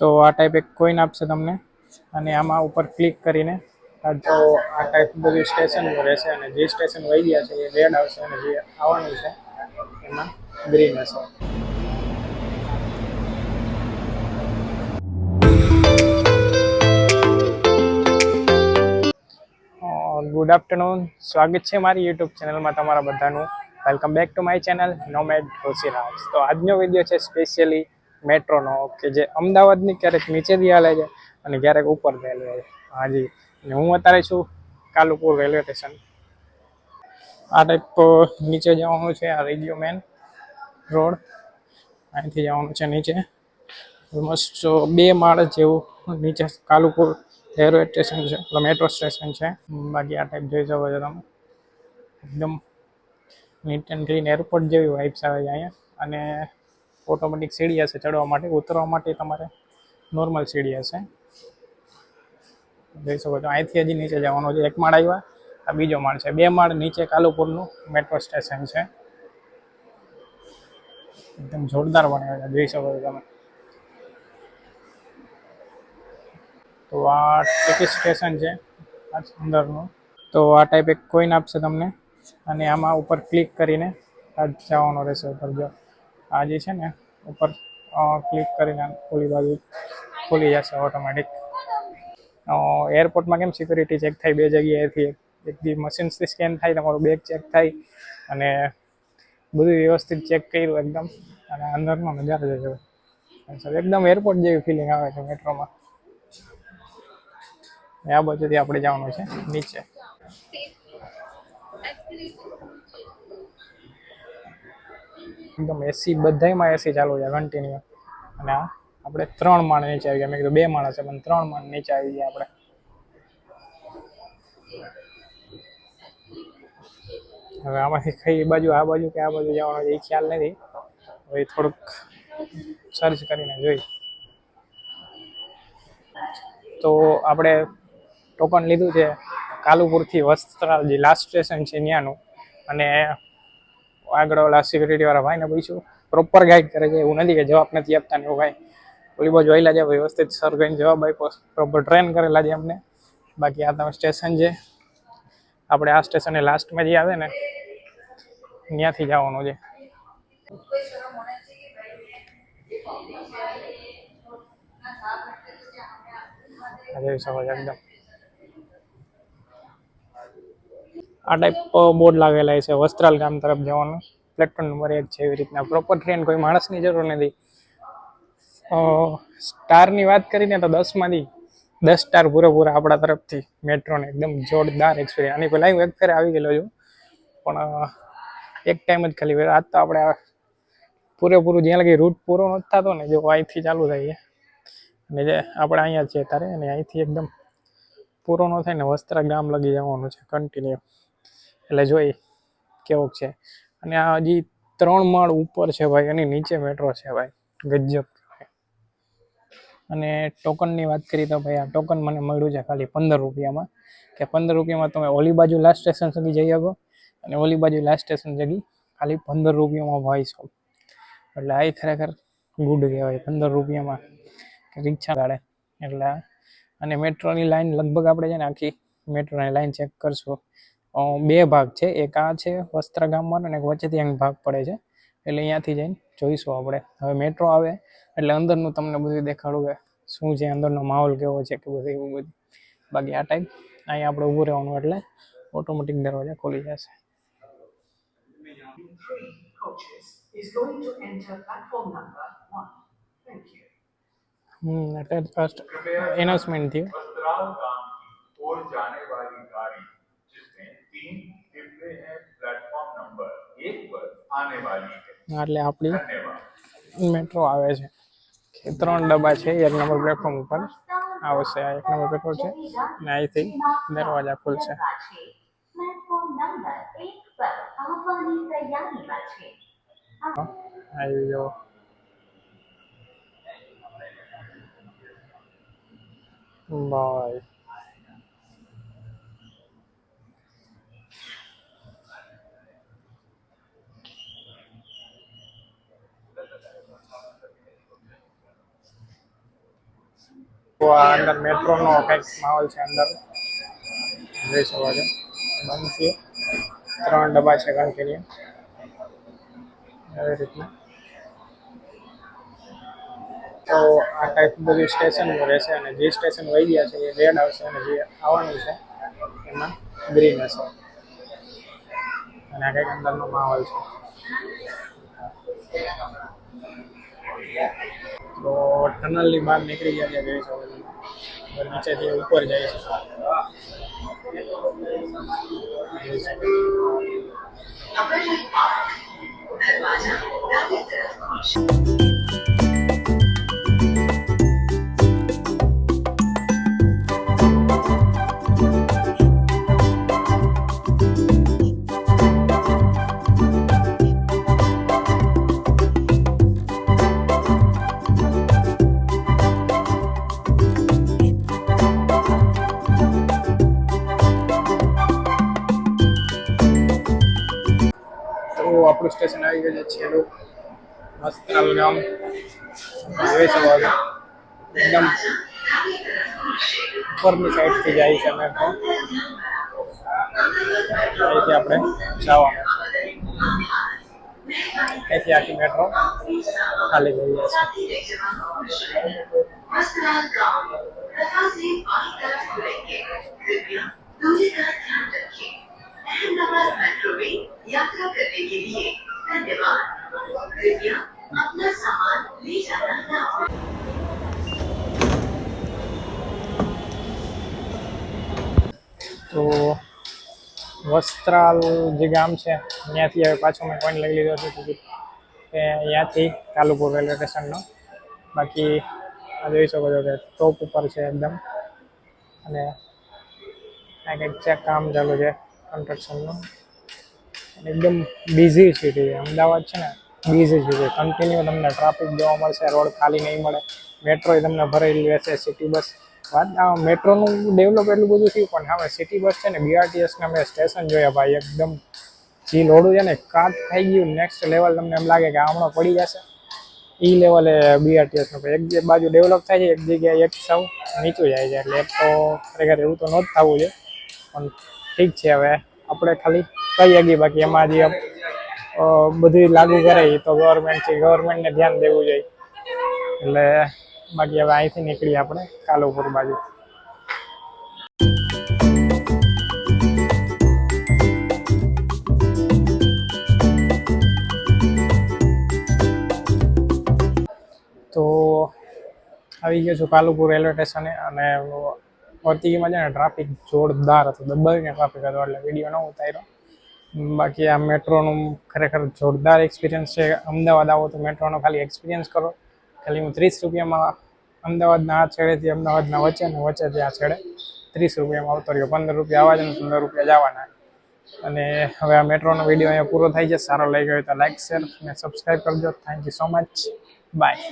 તો આ ટાઈપ એક કોઈન આપશે તમને. અને આમાં ઉપર ક્લિક કરીને તો આ ટાઈપ બધું સ્ટેશન રહેશે અને જે સ્ટેશન વહી ગયા છે એ રેડ આવશે અને જે આવવાનું છે એમાં ગ્રીન હશે. ગુડ આફ્ટરનૂન સ્વાગત છે મારી યુટ્યુબ ચેનલમાં તમારા બધાનું. Welcome back to my channel nomad Rishiraj તો આજનો વીડિયો છે સ્પેશિયલી મેટ્રોનો, કે જે અમદાવાદની ક્યારેક નીચેથી હાલે છે અને ક્યારેક ઉપર રેલવે હાજી. અને હું અત્યારે છું કાલુપુર રેલવે સ્ટેશન. આ ટાઈપ નીચે જવાનું છે, આ રેડિયો મેન રોડ. અહીંથી જવાનું છે નીચે. ઓલમોસ્ટ બે માળ જેવું નીચે કાલુપુર રેલવે સ્ટેશન છે મેટ્રો સ્ટેશન છે. બાકી આ ટાઈપ જોઈ શકો છો તમે. એકદમ નીટ એન્ડ ક્લીન એરપોર્ટ જેવી વાઇબ્સ આવે છે અહીંયા. અને ઓટોમેટિક સીડી હશે ચડવા માટે, ઉતરવા માટે તમારે નોર્મલ સીડી હશે જોઈ શકો છો, અહીંથી હજી નીચે જવાનું છે. એક માળ આવ્યા, આ બીજો માળ છે. બે માળ નીચે કાલુપુરનું મેટ્રો સ્ટેશન છે. એકદમ જોરદાર બનાવ્યો છે જોઈ શકો છો તમે. તો આ ટિકિટ સ્ટેશન છે, આ અંદરનું. તો આ ટાઈપ એક કોઈન આપશે તમને. અને આમાં ઉપર ક્લિક કરીને આ જવાનો રહેશે ઉપર જો. આ જે છે ને, ઉપર ક્લિક કરીને ખોલી બાજુ ખોલી જશે ઓટોમેટિક એરપોર્ટમાં કેમ સિક્યુરિટી ચેક થાય બે જગ્યાએથી એક બી મશીન્સથી સ્કેન થાય, તમારું બેગ ચેક થાય અને બધું વ્યવસ્થિત ચેક કર્યું એકદમ અને અંદરનો નજારો જોજો. એકદમ એરપોર્ટ જેવી ફિલિંગ આવે છે મેટ્રોમાં આ બાજુથી આપણે જવાનું છે, નીચે. એકદમ એસી બધાયમાં એસી ચાલુ છે કન્ટિન્યુ અને આપણે ત્રણ માળ નીચે આવી ગયા. મેં કીધું બે માળ છે, પણ ત્રણ માળ નીચે આવી ગયા આપણે. હવે આમાંથી કઈ બાજુ, આ બાજુ કે આ બાજુ જવાનો એ ખ્યાલ નથી. હવે થોડુંક સર્ચ કરીને જોઈ. તો આપણે ટોકન લીધું છે, કાલુપુરથી વસ્ત્રાલ જે લાસ્ટ સ્ટેશન છે ત્યાંનું. અને આગળ ઓલા સિક્યુરિટીવાળા ભાઈને પૂછ્યું પ્રોપર ગાઈડ કરે છે, એવું નથી કે જવાબ નથી આપતા ને એવું ભાઈ ઓલી બાજુ આવેલા છે, વ્યવસ્થિત સર કહીને જવાબ આપ્યો પ્રોપર ટ્રેન કરેલા છે અમને. બાકી આ તમે સ્ટેશન છે. આપણે આ સ્ટેશને લાસ્ટમાં જે આવે ને ત્યાંથી જવાનું છે. શકો છો એકદમ. આ ટાઈપ બોર્ડ લાગેલા છે, વસ્ત્રાલ ગામ તરફ જવાનું. પ્લેટફોર્મ નંબર એક છે એવી રીતના. પ્રોપર ટ્રેન કોઈ માણસની જરૂર નથી. સ્ટારની વાત કરીને તો દસમાંથી દસ સ્ટાર પૂરેપૂરા આપણા તરફથી. મેટ્રોને એકદમ જોરદાર એક્સપિરિયન્સ આની પહેલાં હું એક ફેરે આવી ગયેલો છું. પણ એક ટાઈમ જ ખાલી આજ તો આપણે પૂરેપૂરું જ્યાં લગી રૂટ પૂરો નથી થતો ને, જો અહીંથી ચાલુ થાય અને જે આપણે અહીંયા છીએ ત્યારે અને અહીંથી એકદમ પૂરો ન થાય ને વસ્ત્રા ગામ લગી જવાનું છે કન્ટિન્યુ એટલે જોઈ કેવોક છે. અને આ હજી ત્રણ માળ ઉપર છે ભાઈ એની નીચે મેટ્રો છે ભાઈ, ગજબ અને ટોકનની વાત કરી તો ભાઈ, આ ટોકન મને મળ્યું છે ખાલી પંદર રૂપિયામાં. કે પંદર રૂપિયામાં તમે ઓલી બાજુ લાસ્ટ સ્ટેશન સુધી જઈ શકો, અને ઓલી બાજુ લાસ્ટ સ્ટેશન જગી ખાલી પંદર રૂપિયામાં ભાઈ છો. એટલે આ ખરેખર ગુડ કહેવાય, પંદર રૂપિયામાં. રિક્ષા ગાડે. એટલે અને મેટ્રોની લાઈન લગભગ આપણે છે ને આખી મેટ્રોની લાઈન ચેક કરશું. બે ભાગ છે. એક આ છે વસ્ત્ર ગામમાં અને એક વચ્ચેથી અહીં ભાગ પડે છે. એટલે અહીંયાથી જઈને જોઈશું આપણે. હવે મેટ્રો આવે એટલે અંદરનું તમને બધું દેખાડું કે શું છે, અંદરનો માહોલ કેવો છે કે બધું એવું બધું. બાકી આ ટાઈપ અહીંયા આપણે ઊભું રહેવાનું એટલે ઓટોમેટિક દરવાજા ખોલી જશે. હમ, એટલે ફર્સ્ટ એનાઉન્સમેન્ટ થયું. એટલે આપણી મેટ્રો આવે છે. ત્રણ ડબ્બા છે એક નંબર પ્લેટફોર્મ ઉપર. આવશે આ એક નંબર પેટ્રોલ છે. અને અહીંથી દરવાજા ખુલશે. આવી જાઓ બાય તો આ અંદર મેટ્રોનો કંઈક માહોલ છે અંદર. જોઈ શકો છો. બંધ છે. ત્રણ ડબ્બા છે કન્ટિન્યુ એવી રીતના. તો આ ટાઈપ બધું સ્ટેશન રહેશે અને જે સ્ટેશન વહી ગયા છે એ રેડ આવશે અને જે આવવાનું છે એમાં ગ્રીન હશે. અને આ કંઈક અંદરનો માહોલ છે. તો ટનલની બહાર નીકળી ગયા ત્યાં જોઈ શકો છો. નીચેથી ઉપર જાય છે. છે છેલ્લું મસ્તરાલ ગામ જોઈ શકો છો એકદમ ઉપરની સાઈડથી જાય છે મેટ્રો અહીંથી આપણે જવાનું છે અહીંથી આખી મેટ્રો ખાલી થઈ જશે मस्तराल गांव तथा से बाई तरफ खुलेंगे कृपया दूरी का ध्यान रखें अहमदाबाद मेट्रो में यात्रा करने के लिए धन्यवाद कृपया अपना सामान ले जाना ना भूलें તો વસ્ત્રાલ જે ગામ છે ત્યાંથી હવે પાછો મેં પોઈન્ટ લઈ લીધો છે ટિકિટ કે અહીંયાથી કાલુપુર રેલવે સ્ટેશનનો બાકી આ જોઈ શકો છો કે ટોપ ઉપર છે એકદમ અને આ કંઈક ચેક કામ ચાલુ છે કન્સ્ટ્રક્શનનું અને એકદમ બિઝી સિટી છે અમદાવાદ છે ને બિઝી સિટી કન્ટિન્યુ તમને ટ્રાફિક જોવા મળશે, રોડ ખાલી નહીં મળે મેટ્રો તમને ભરેલી રહેશે સિટી બસ વાત મેટ્રોનું ડેવલપ એટલું બધું થયું, પણ હવે સિટી બસ છે ને બીઆરટીએસના મેં સ્ટેશન જોયા, ભાઈ, એકદમ જે લોડું છે ને કાટ થઈ ગયું નેક્સ્ટ લેવલ તમને એમ લાગે કે હમણાં પડી જશે. એ લેવલે બીઆરટીએસનું એક બાજુ ડેવલપ થાય છે, એક જગ્યાએ એક સૌ નીચું જાય છે, એટલે એક તો ખરેખર એવું તો ન થવું છે પણ ઠીક છે હવે. આપણે ખાલી કહી શકીએ બાકી એમાં જે બધી લાગુ કરે તો ગવર્મેન્ટ છે. ગવર્મેન્ટને ધ્યાન દેવું જોઈએ. એટલે બાકી હવે અહીંથી નીકળીએ આપણે, કાલુપુર બાજુ. તો આવી ગયો છું કાલુપુર રેલવે સ્ટેશને અને વર્તીમાં છે ને ટ્રાફિક જોરદાર હતો. દબાવીને ટ્રાફિક હતો. એટલે વીડિયો ન ઉતાર્યો. બાકી આ મેટ્રોનું ખરેખર જોરદાર એક્સપિરિયન્સ છે. અમદાવાદ આવો તો મેટ્રોનો ખાલી એક્સપિરિયન્સ કરો. ખાલી હું ત્રીસ રૂપિયામાં અમદાવાદના આ છેડેથી અમદાવાદના વચ્ચે ને વચ્ચેથી આ છેડે ત્રીસ રૂપિયામાં આવતો રહ્યો પંદર રૂપિયા આવવા છે પંદર રૂપિયા જવાના. અને હવે આ મેટ્રોનો વીડિયો અહીંયા પૂરો થાય છે. સારો લાગ્યો હોય તો લાઈક શેર અને સબસ્ક્રાઈબ કરજો. Thank you so much bye